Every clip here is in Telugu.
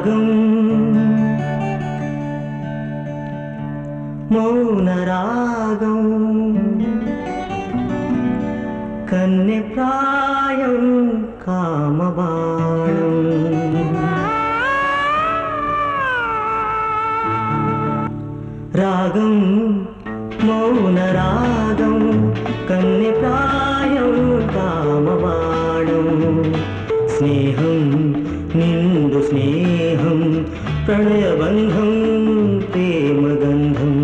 രാഗം മൗനരാഗം. കന്യപ്രായം കാമബാണം. രാഗം മൗനരാഗം കന്യപ്രായം കാമബാണം. സ്നേഹം కన్నె ప్రాయం కామబాణం స్నేహం నిండు స్నేహం ప్రణయబంధం ప్రేమగంధం.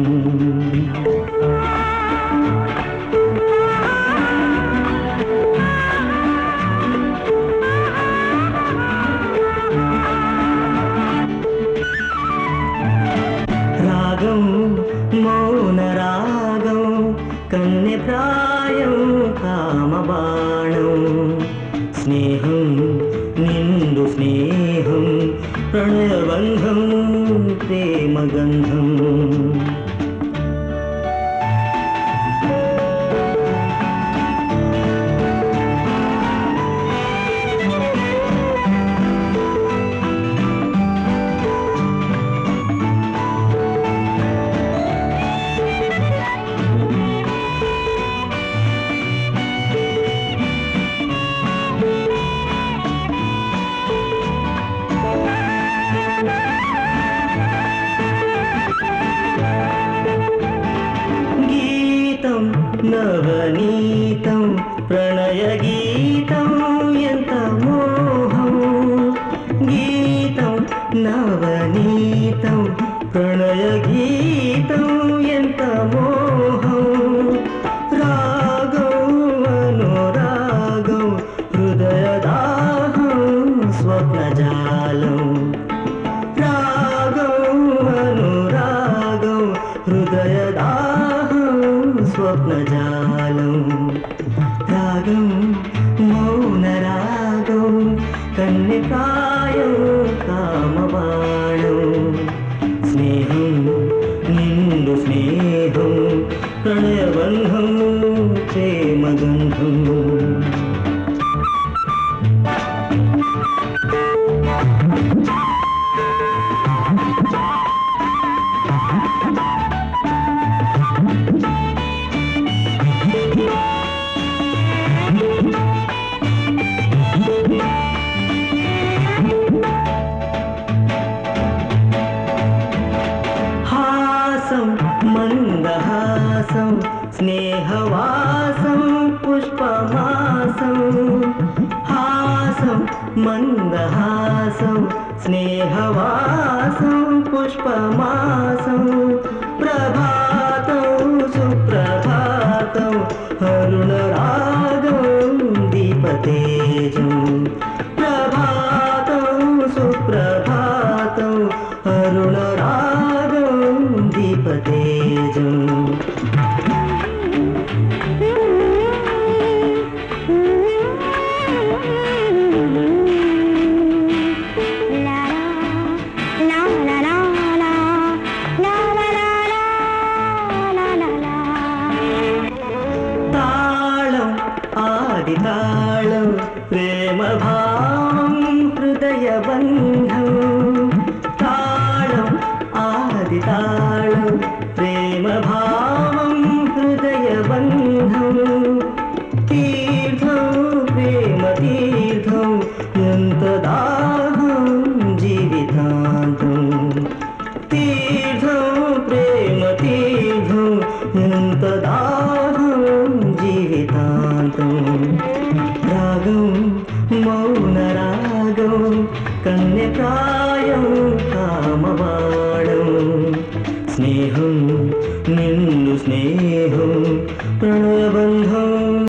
రాగం మౌన రాగం కన్నె ప్రాయం కామబాణం స్నేహం నిండు స్నేహం ప్రణయబంధం ప్రేమగంధం नवनीतं प्रणयगीतं यन्तमोहं गीतं नवनीतं प्रणयगीतम् స్వప్నజాలం. రాగం మౌన రాగం కన్నికాయం కామబాణం స్నేహం నిండు స్నేహం ప్రణయబంధం ప్రేమగంధం. హాసం पुष्पहासं हासं मन्दहासं स्नेहवासं पुष्पमासं प्रभातं सुप्रभातं हरुणरागं दीपतेजं प्रभातं सुप्रभातं हरुणरागं दीपतेजम् కన్య ప్రాయం స్నేహం నిన్ను స్నేహం